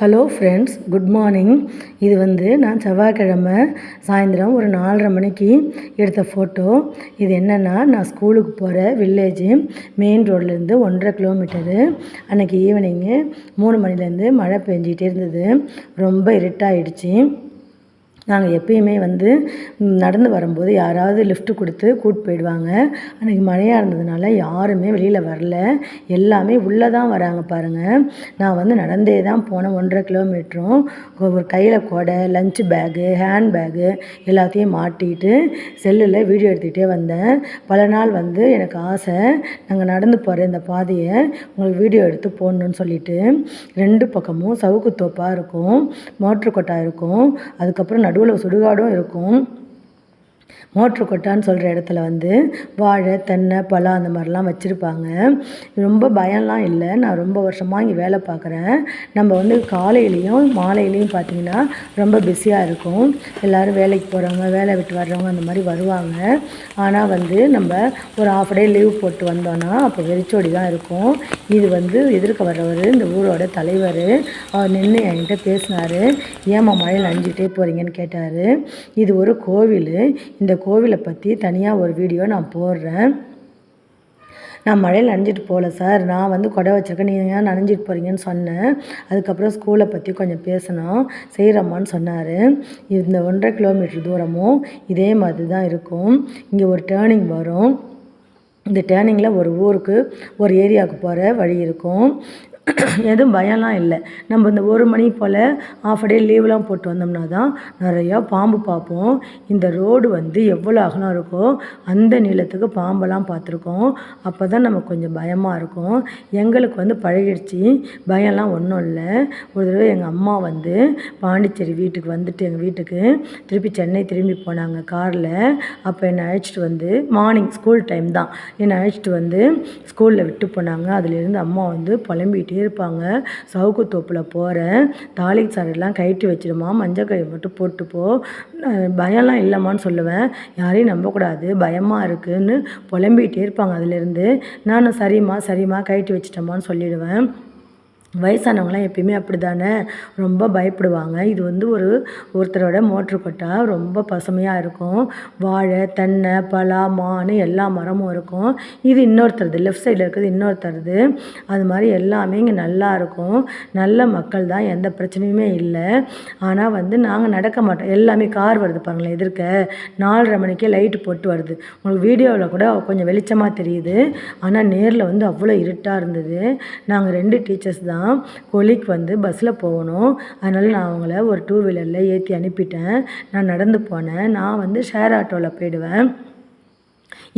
Hello friends good morning இது வந்து நான் செவ்வாய்க்கிழமை சாயந்தரம் ஒரு நாலரை மணிக்கு எடுத்த ஃபோட்டோ இது என்னென்னா நான் ஸ்கூலுக்கு போகிற வில்லேஜு மெயின் ரோட்லேருந்து ஒன்றரை கிலோமீட்டரு அன்றைக்கி ஈவினிங்கு மூணு மணிலேருந்து மழை பெஞ்சிகிட்டே இருந்தது. ரொம்ப இருட்டாயிடுச்சு. நாங்கள் எப்பயுமே வந்து நடந்து வரும்போது யாராவது லிஃப்ட்டு கொடுத்து கூட்டு போயிடுவாங்க. அன்றைக்கி மழையாக இருந்ததுனால யாருமே வெளியில் வரல. எல்லாமே உள்ளே தான் வராங்க பாருங்கள் நான் வந்து நடந்தே தான் போனேன் ஒன்றரை கிலோமீட்டரும் ஒரு கையில் கொடை லஞ்ச் பேகு ஹேண்ட் பேகு எல்லாத்தையும் மாட்டிட்டு செல்லில் வீடியோ எடுத்துக்கிட்டே வந்தேன். பல நாள் வந்து எனக்கு ஆசை நாங்கள் நடந்து போகிற இந்த பாதையை உங்களுக்கு வீடியோ எடுத்து போடணுன்னு சொல்லிட்டு ரெண்டு பக்கமும் சவுக்கு தோப்பாக இருக்கும் மோட்ரு கொட்டா இருக்கும். அதுக்கப்புறம் நடு நடுவில் சுடுகாடும் இருக்கும். மோட்ரு கொட்டான்னு சொல்கிற இடத்துல வந்து வாழை தென்னை பழம் அந்த மாதிரிலாம் வச்சுருப்பாங்க. ரொம்ப பயம்லாம் இல்லை. நான் ரொம்ப வருஷமாக இங்கே வேலை பார்க்குறேன். நம்ம வந்து காலையிலையும் மாலையிலையும் பார்த்திங்கன்னா ரொம்ப பிஸியாக இருக்கும். எல்லோரும் வேலைக்கு போகிறவங்க வேலை விட்டு வர்றவங்க அந்த மாதிரி வருவாங்க. ஆனால் வந்து நம்ம ஒரு ஆஃப் டே லீவ் போட்டு வந்தோன்னா அப்போ வெறிச்சோடி தான் இருக்கும். இது வந்து எதிர்க்க வர்றவர் இந்த ஊரோட தலைவர் அவர் நின்று என்கிட்ட பேசினார். ஏமா மழையில் அணிஞ்சிக்கிட்டே போகிறீங்கன்னு கேட்டார். இது ஒரு கோவில். இந்த கோவிலை பற்றி தனியாக ஒரு வீடியோ நான் போடுறேன். நான் மழையில் நனைஞ்சிட்டு போகல சார். நான் வந்து கொடை வச்சுருக்கேன். நீங்கள் ஏன் நனைஞ்சிட்டு போகிறீங்கன்னு சொன்னேன். அதுக்கப்புறம் ஸ்கூலை பற்றி கொஞ்சம் பேசினோம் செய்கிறம்மான்னு சொன்னார். இந்த ஒன்றரை கிலோமீட்டர் தூரமும் இதே மாதிரி தான் இருக்கும். இங்கே ஒரு டேர்னிங் வரும். இந்த டேர்னிங்கில் ஒரு ஊருக்கு ஒரு ஏரியாவுக்கு போகிற வழி இருக்கும். எதுவும் பயம்லாம் இல்லை. நம்ம இந்த ஒரு மணி போல் ஆஃப் டே லீவ்லாம் போட்டு வந்தோம்னா தான் நிறையா பாம்பு பார்ப்போம். இந்த ரோடு வந்து எவ்வளோ அகலம் இருக்கோ அந்த நீளத்துக்கு பாம்பெல்லாம் பார்த்துருக்கோம். அப்போ தான் நமக்கு கொஞ்சம் பயமாக இருக்கும். எங்களுக்கு வந்து பழகிடுச்சு. பயம்லாம் ஒன்றும் இல்லை. ஒரு தடவை எங்கள் அம்மா வந்து பாண்டிச்சேரி வீட்டுக்கு வந்துட்டு எங்கள் வீட்டுக்கு திருப்பி சென்னை திரும்பி போனாங்க காரில். அப்போ என்னை அழைச்சிட்டு வந்து மார்னிங் ஸ்கூல் டைம் தான். என்னை அழைச்சிட்டு வந்து ஸ்கூலில் விட்டு போனாங்க. அதுலேருந்து அம்மா வந்து புலம்பிகிட்டே இருப்பாங்க. சவுக்கு தோப்பில் போகிறேன் தாலி சாரெல்லாம் கயிட்டு வச்சிருமா மஞ்சள் கை மட்டும் போட்டு போ பயம்லாம் இல்லைம்மான்னு சொல்லுவேன். யாரையும் நம்பக்கூடாது. பயமாக இருக்குதுன்னு புலம்பிகிட்டே இருப்பாங்க அதுலேருந்து. நானும் சரிம்மா சரிம்மா கயிட்டு வச்சிட்டோமான்னு சொல்லிடுவேன். வயசானவங்களாம் எப்பயுமே அப்படி தானே ரொம்ப பயப்படுவாங்க. இது வந்து ஒரு ஒருத்தரோட மோட்ரு கொட்டா. ரொம்ப பசுமையாக இருக்கும். வாழை தென்னை பலா மான் எல்லா மரமும் இருக்கும். இது இன்னொருத்தருது. லெஃப்ட் சைடில் இருக்கிறது இன்னொருத்தருது. அது மாதிரி எல்லாமே இங்கே நல்லா இருக்கும். நல்ல மக்கள் தான். எந்த பிரச்சனையுமே இல்லை. ஆனால் வந்து நாங்கள் நடக்க மாட்டோம். எல்லாமே கார் வருது பாருங்களேன் எதிர்க்க. நாலரை மணிக்கே லைட்டு போட்டு வருது. உங்களுக்கு வீடியோவில் கூட கொஞ்சம் வெளிச்சமாக தெரியுது. ஆனால் நேரில் வந்து அவ்வளோ இருட்டாக இருந்தது. நாங்கள் ரெண்டு டீச்சர்ஸ் தான். தான் கொலிக்கு வந்து பஸ்ஸில் போகணும். அதனால் நான் அவங்கள ஒரு டூ வீலரில் ஏற்றி அனுப்பிட்டேன். நான் நடந்து போனேன். நான் வந்து ஷேர் ஆட்டோவில் போயிடுவேன்.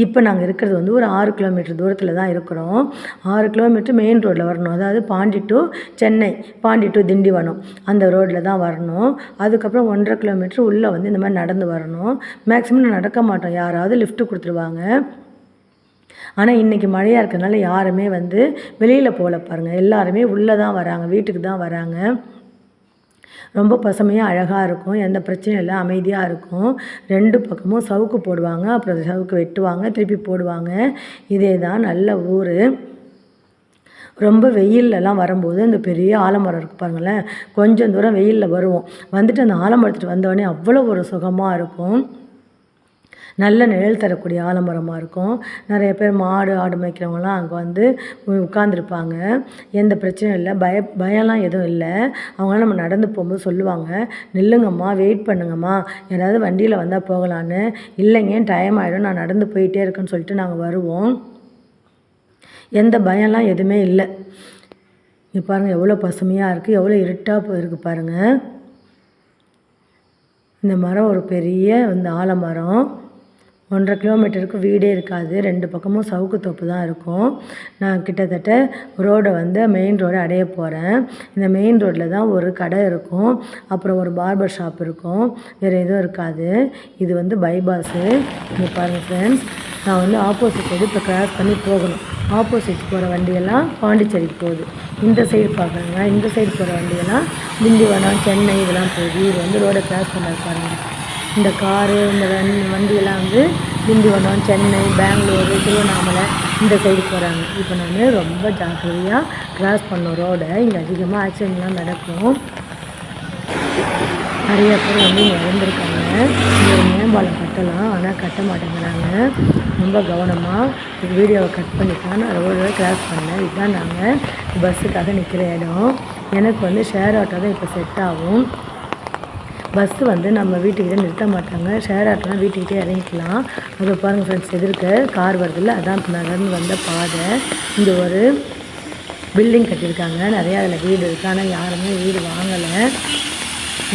இப்போ நாங்கள் இருக்கிறது வந்து ஒரு ஆறு கிலோமீட்டர் தூரத்தில் தான் இருக்கிறோம். ஆறு கிலோமீட்டர் மெயின் ரோட்டில் வரணும். அதாவது பாண்டி டு சென்னை பாண்டி டு திண்டிவனம் அந்த ரோட்டில் தான் வரணும். அதுக்கப்புறம் ஒன்றரை கிலோமீட்டர் உள்ளே வந்து இந்த மாதிரி நடந்து வரணும். மேக்ஸிமம் நடக்க மாட்டோம். யாராவது லிஃப்ட்டு கொடுத்துருவாங்க. ஆனால் இன்றைக்கி மழையாக இருக்கிறதுனால யாருமே வந்து வெளியில் போகல பாருங்கள் எல்லாருமே உள்ளே தான் வராங்க. வீட்டுக்கு தான் வராங்க. ரொம்ப பசுமையாக அழகாக இருக்கும். எந்த பிரச்சனையும் இல்லை. அமைதியாக இருக்கும். ரெண்டு பக்கமும் சவுக்கு போடுவாங்க. அப்புறம் சவுக்கு வெட்டுவாங்க. திருப்பி போடுவாங்க. இதே தான் நல்ல ஊர். ரொம்ப வெயில்லலாம் வரும்போது அந்த பெரிய ஆலமரம் இருக்குது பாருங்களேன். கொஞ்சம் தூரம் வெயிலில் வருவோம். வந்துட்டு அந்த ஆலமரத்துட்டு வந்தோடனே அவ்வளோ ஒரு சுகமாக இருக்கும். நல்ல நிழல் தரக்கூடிய ஆலமரமாக இருக்கும். நிறைய பேர் மாடு ஆடு மேய்க்கிறவங்களாம் அங்கே வந்து உட்காந்துருப்பாங்க எந்த பிரச்சனையும் இல்லை. பய பயம்லாம் எதுவும் இல்லை. அவங்களாம் நம்ம நடந்து போகும்போது சொல்லுவாங்க நில்லுங்கம்மா வெயிட் பண்ணுங்கம்மா. யாராவது வண்டியில் வந்தால் போகலான்னு. இல்லைங்க டைம் ஆகிடும் நான் நடந்து போயிட்டே இருக்கேன்னு சொல்லிட்டு நாங்கள் வருவோம். எந்த பயம்லாம் எதுவுமே இல்லை. இங்கே பாருங்கள் எவ்வளோ பசுமையாக இருக்குது எவ்வளோ இருட்டாக போயிருக்கு பாருங்கள் இந்த மரம் ஒரு பெரிய இந்த ஆலமரம். ஒன்றரை கிலோமீட்டருக்கு வீடே இருக்காது. ரெண்டு பக்கமும் சவுக்கு தோப்பு தான் இருக்கும். நான் கிட்டத்தட்ட ரோடை வந்து மெயின் ரோடை அடைய போகிறேன் இந்த மெயின் ரோட்டில் தான் ஒரு கடை இருக்கும். அப்புறம் ஒரு பார்பர் ஷாப் இருக்கும். வேறு எதுவும் இருக்காது. இது வந்து பைபாஸு இங்கே பாருங்கள் ஃப்ரெண்ட்ஸ் நான் வந்து ஆப்போசிட் சைடு இப்போ கிராஸ் பண்ணி போகணும். ஆப்போசிட் போகிற வண்டியெல்லாம் பாண்டிச்சேரிக்கு போகுது. இந்த சைடு பார்க்குறாங்க இந்த சைடு போகிற வண்டியெல்லாம் திண்டிவனம் சென்னை இதெல்லாம் போகுது. இது வந்து ரோடை கிராஸ் பண்ண பாருங்கள் இந்த காரு இந்த வண்டி வண்டியெல்லாம் வந்து திண்டிவனம் சென்னை பெங்களூரு திருவண்ணாமலை இந்த சைடு போகிறாங்க இப்போ நான் ரொம்ப ஜாக்கிரதையாக கிராஸ் பண்ண ரோடை இங்கே அதிகமாக ஆக்சிடெண்ட்லாம் நடக்கும். நிறைய பேர் வந்து இங்கே இறந்துருக்காங்க இங்கே ஒரு மேம்பாலம் கட்டலாம் ஆனால் கட்ட மாட்டேங்கிறாங்க. ரொம்ப கவனமாக வீடியோவை கட் பண்ணித்தான் நான் ரோடை கிராஸ் பண்ணேன் இதுதான் நாங்கள் பஸ்ஸுக்காக நிற்கிற இடம். எனக்கு வந்து ஷேர் ஆட்டோ தான் இப்போ செட் ஆகும். பஸ்ஸு வந்து நம்ம வீட்டுக்கிட்டே நிறுத்த மாட்டாங்க. ஷேர் ஆட்டோனா வீட்டுக்கிட்டே இறங்கிக்கலாம். அதை பாருங்கள் ஃப்ரெண்ட்ஸ் எதிர்க்க கார் வருதுல்ல அதான் நகர்ந்து வந்த பாதை. இங்கே ஒரு பில்டிங் கட்டியிருக்காங்க. நிறையா அதில் வீடு இருக்குது ஆனால் யாருமே வீடு வாங்கலை.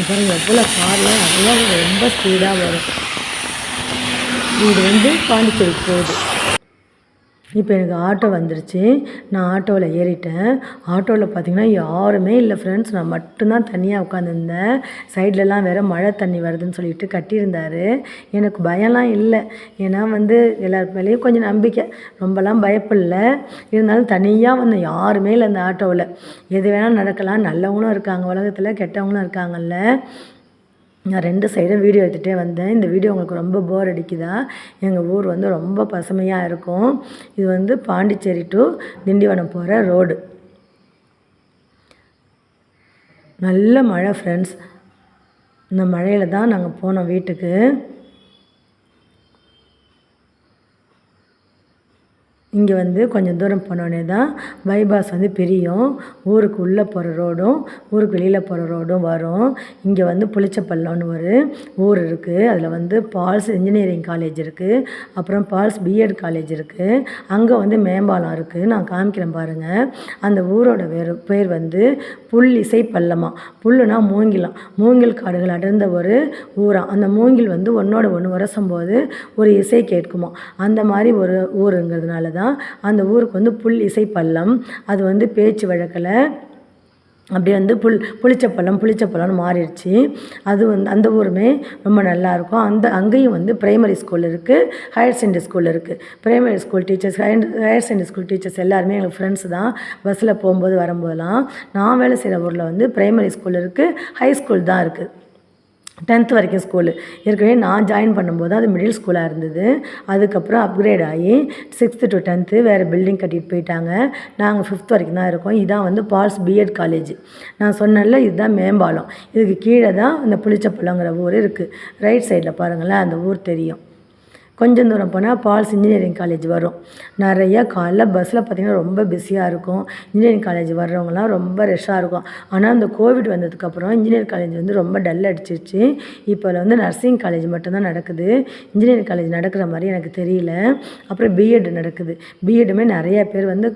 பாருங்கள் எவ்வளோ கார்லாம் நிறையா ரொம்ப ஸ்பீடாக வரும். வீடு வந்து பாண்டிச்சேரிக்கு போகுது. இப்போ எனக்கு ஆட்டோ வந்துருச்சு. நான் ஆட்டோவில் ஏறிட்டேன். ஆட்டோவில் பார்த்தீங்கன்னா யாருமே இல்லை ஃப்ரெண்ட்ஸ் நான் மட்டும்தான் தனியாக உட்காந்துருந்தேன் சைட்லலாம் வேறு மழை தண்ணி வருதுன்னு சொல்லிட்டு கட்டியிருந்தார். எனக்கு பயம்லாம் இல்லை. ஏன்னா வந்து எல்லார் மேலேயும் கொஞ்சம் நம்பிக்கை. ரொம்பலாம் பயப்படல. இருந்தாலும் தனியாக வந்து யாருமே இல்லை அந்த ஆட்டோவில். எது வேணால் நடக்கலாம். நல்லவங்களும் இருக்காங்க. உலகத்தில் கெட்டவங்களும் இருக்காங்கல்ல. நான் ரெண்டு சைடும் வீடியோ எடுத்துகிட்டே வந்தேன். இந்த வீடியோ உங்களுக்கு ரொம்ப போர் அடிக்குதா? எங்கள் ஊர் வந்து ரொம்ப பசுமையாக இருக்கும். இது வந்து பாண்டிச்சேரி டு திண்டிவனம் போகிற ரோடு நல்ல மழை ஃப்ரெண்ட்ஸ் இந்த மழையில் தான் நாங்கள் போனோம் வீட்டுக்கு. இங்கே வந்து கொஞ்சம் தூரம் போனோடனே தான் பைபாஸ் வந்து பிரியும். ஊருக்கு உள்ளே போகிற ரோடும் ஊருக்கு வெளியில் போகிற ரோடும் வரும். இங்கே வந்து புளிச்சப்பள்ளம்னு ஒரு ஊர் இருக்குது அதில் வந்து பால்ஸ் இன்ஜினியரிங் காலேஜ் இருக்குது அப்புறம் பால்ஸ் பிஎட் காலேஜ் இருக்குது அங்கே வந்து மேம்பாலம் இருக்குது நான் காமிக்கிறேன் பாருங்கள் அந்த ஊரோட வேறு பேர் வந்து புல் இசை பள்ளமா புல்லுனா மூங்கிலம் மூங்கில் காடுகள் அடர்ந்த ஒரு ஊராக அந்த மூங்கில் வந்து ஒன்றோட ஒன்று உரசும் போது ஒரு இசை கேட்குமா. அந்த மாதிரி ஒரு ஊருங்கிறதுனால தான் அந்த ஊருக்கு வந்து புல் இசை பள்ளம் அது வந்து பேச்சு வழக்கில் அப்படியே வந்து புல் புளிச்சப்பழம் புளிச்சப்பழம்னு மாறிடுச்சு. அது வந்து அந்த ஊருமே ரொம்ப நல்லாயிருக்கும். அந்த அங்கேயும் வந்து ப்ரைமரி ஸ்கூல் இருக்குது ஹையர் செகண்டரி ஸ்கூல் இருக்குது primary school teachers higher higher secondary school teachers எல்லாருமே எங்களுக்கு ஃப்ரெண்ட்ஸ் தான் பஸ்ஸில் போகும்போது வரும்போதெல்லாம் நான் வேலை செய்கிற ஊரில் வந்து ப்ரைமரி ஸ்கூல் இருக்குது ஹை ஸ்கூல் தான் இருக்குது டென்த் வரைக்கும் ஸ்கூலு ஏற்கனவே நான் ஜாயின் பண்ணும்போது அது மிடில் ஸ்கூலாக இருந்தது. அதுக்கப்புறம் அப்கிரேட் ஆகி சிக்ஸ்த்து டு டென்த்து வேறு பில்டிங் கட்டிட்டு போயிட்டாங்க. நாங்கள் ஃபிஃப்த் வரைக்கும் தான் இருக்கோம். இதான் வந்து பால்ஸ் பிஎட் காலேஜ் நான் சொன்னல இதுதான் மேம்பாலம். இதுக்கு கீழே தான் இந்த புளிச்சப்பள்ளங்கிற ஊர் இருக்குது ரைட் சைடில் பாருங்களேன் அந்த ஊர் தெரியும். கொஞ்சம் தூரம் போனால் பால்ஸ் இன்ஜினியரிங் காலேஜ் வரும். நிறையா காலைல பஸ்ஸில் பார்த்திங்கன்னா ரொம்ப பிஸியாக இருக்கும். இன்ஜினியரிங் காலேஜ் வர்றவங்கலாம் ரொம்ப ரஷ்ஷாக இருக்கும். ஆனால் அந்த கோவிட் வந்ததுக்கப்புறம் இன்ஜினியரிங் காலேஜ் வந்து ரொம்ப டல் அடிச்சிருச்சு. இப்போ வந்து நர்சிங் காலேஜ் மட்டும்தான் நடக்குது. இன்ஜினியரிங் காலேஜ் நடக்கிற மாதிரி எனக்கு தெரியல. அப்புறம் பிஎட் நடக்குது. பிஎட்டுமே நிறைய பேர் வந்து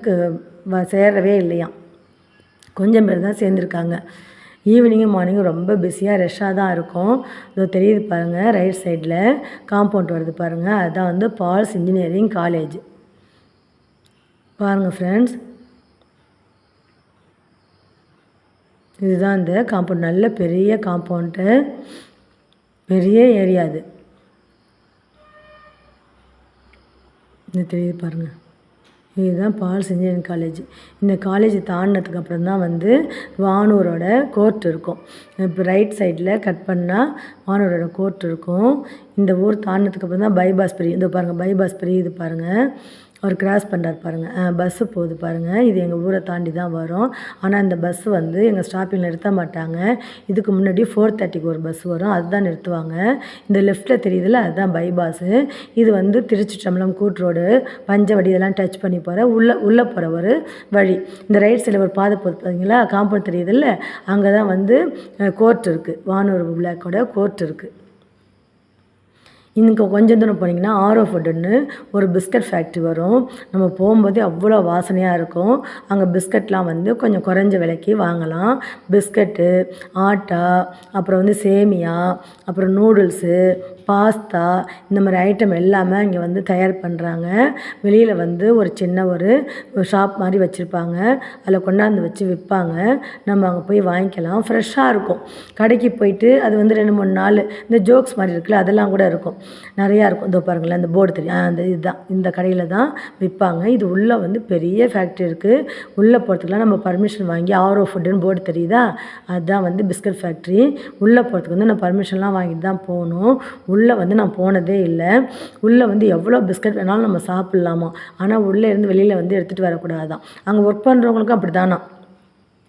சேரவே இல்லையாம். கொஞ்சம் பேர் தான் சேர்ந்துருக்காங்க. ஈவினிங்கும் மார்னிங்கும் ரொம்ப பிஸியாக ரஷ்ஷாக தான் இருக்கும். இதோ தெரியுது பாருங்கள் ரைட் சைடில் காம்பவுண்ட் வருது பாருங்கள் அதுதான் வந்து பால்ஸ் இன்ஜினியரிங் காலேஜ் பாருங்கள் ஃப்ரெண்ட்ஸ் இதுதான் இந்த காம்பவுண்ட் நல்ல பெரிய காம்பவுண்டு பெரிய ஏரியா அது. இது தெரியுது பாருங்கள் இதுதான் பால்ஸ் இன்ஜினியரிங் காலேஜ் இந்த காலேஜ் தாண்டினதுக்கு அப்புறம் தான் வந்து வானூரோட கோர்ட் இருக்கும். இப்போ ரைட் சைடில் கட் பண்ணால் வானூரோட கோர்ட் இருக்கும். இந்த ஊர் தாண்டினதுக்கு அப்புறம் தான் பைபாஸ் பிரியும் இந்த பாருங்கள் பைபாஸ் இது பாருங்கள் அவர் கிராஸ் பண்ணுறார் பாருங்கள் பஸ்ஸு போகுது பாருங்கள் இது எங்கள் ஊரை தாண்டி தான் வரும். ஆனால் இந்த பஸ்ஸு வந்து எங்கள் ஸ்டாப்பிங்கில் நிறுத்த மாட்டாங்க. இதுக்கு முன்னாடி ஃபோர் தேர்ட்டிக்கு ஒரு பஸ் வரும். அதுதான் நிறுத்துவாங்க. இந்த லெஃப்ட்டில் தெரியுதுல்ல? அதுதான் பைபாஸு இது வந்து திருச்சி சம்பளம் கூட் ரோடு பஞ்சவடி இதெல்லாம் டச் பண்ணி போகிற உள்ளே உள்ளே போகிற ஒரு வழி. இந்த ரைட் சைடில் ஒரு பாதை போகுது பார்த்தீங்களா காம்பவுண்ட் தெரியுதுல்ல? அங்கே தான் வந்து கோர்ட் இருக்குது வானூர் பிளாக்கோட கோர்ட் இருக்குது இன்னும் கொஞ்சம் தூரம் போனீங்கன்னா ஆரோ ஃபுட்டுன்னு ஒரு பிஸ்கட் ஃபேக்ட்ரி வரும். நம்ம போகும்போதே அவ்வளோ வாசனையாக இருக்கும். அங்கே பிஸ்கட்லாம் வந்து கொஞ்சம் குறைஞ்ச விலைக்கு வாங்கலாம். பிஸ்கட்டு ஆட்டா அப்புறம் வந்து சேமியா அப்புறம் நூடுல்ஸு பாஸ்தா இந்த மாதிரி ஐட்டம் எல்லாமே இங்கே வந்து தயார் பண்ணுறாங்க வெளியில் வந்து ஒரு சின்ன ஒரு ஷாப் மாதிரி வச்சுருப்பாங்க. அதில் கொண்டாந்து வச்சு விற்பாங்க. நம்ம அங்கே போய் வாங்கிக்கலாம். ஃப்ரெஷ்ஷாக இருக்கும். கடைக்கு போயிட்டு அது வந்து ரெண்டு மூணு நாள் இந்த ஜோக்ஸ் மாதிரி இருக்குல்ல அதெல்லாம் கூட இருக்கும். நிறையா இருக்கும். இதோ பாருங்களேன் அந்த போர்டு தெரியும். அந்த இதுதான். இந்த கடையில் தான் விற்பாங்க இது உள்ளே வந்து பெரிய ஃபேக்ட்ரி இருக்குது உள்ளே போகிறதுக்குலாம் நம்ம பர்மிஷன் வாங்கி ஆரோ ஃபுட்டுன்னு போர்டு தெரியுதா? அதுதான் வந்து பிஸ்கட் ஃபேக்ட்ரி உள்ளே போகிறதுக்கு வந்து நான் பர்மிஷன்லாம் வாங்கிட்டு தான் போகணும். உள்ளே வந்து நான் போனதே இல்லை. உள்ளே வந்து எவ்வளோ பிஸ்கட் வேணாலும் நம்ம சாப்பிட்லாமா? ஆனால் உள்ளே இருந்து வெளியில் வந்து எடுத்துகிட்டு வரக்கூடாதான். அங்கே ஒர்க் பண்ணுறவங்களுக்கும் அப்படி தானா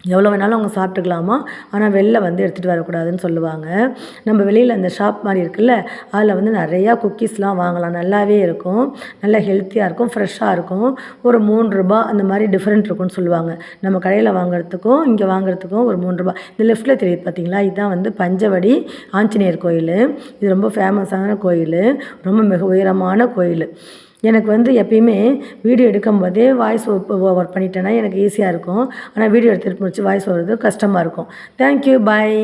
எவ்வளோ வேணாலும் அவங்க சாப்பிட்டுக்கலாமா? ஆனால் வெளில வந்து எடுத்துகிட்டு வரக்கூடாதுன்னு சொல்லுவாங்க. நம்ம வெளியில் அந்த ஷாப் மாதிரி இருக்குல்ல அதில் வந்து நிறையா குக்கீஸ்லாம் வாங்கலாம். நல்லாவே இருக்கும். நல்லா ஹெல்த்தியாக இருக்கும் ஃப்ரெஷ்ஷாக இருக்கும். ஒரு மூணு ரூபா அந்த மாதிரி டிஃப்ரெண்ட் இருக்கும்னு சொல்லுவாங்க. நம்ம கடையில் வாங்குறதுக்கும் இங்கே வாங்குறதுக்கும் ஒரு மூணு ரூபா இந்த லெஃப்ட்டில் தெரியுது பார்த்தீங்களா இதுதான் வந்து பஞ்சவடி ஆஞ்சநேயர் கோயில். இது ரொம்ப ஃபேமஸான கோயில். ரொம்ப மிக உயரமான கோயில். எனக்கு வந்து எப்பயுமே வீடியோ எடுக்கும்போதே வாய்ஸ் ஒர்க் பண்ணிட்டேன்னா எனக்கு ஈஸியாக இருக்கும். ஆனால் வீடியோ எடுத்துகிட்டு முடிச்சு வாய்ஸ் ஓவர் கஷ்டமாக இருக்கும். Thank you bye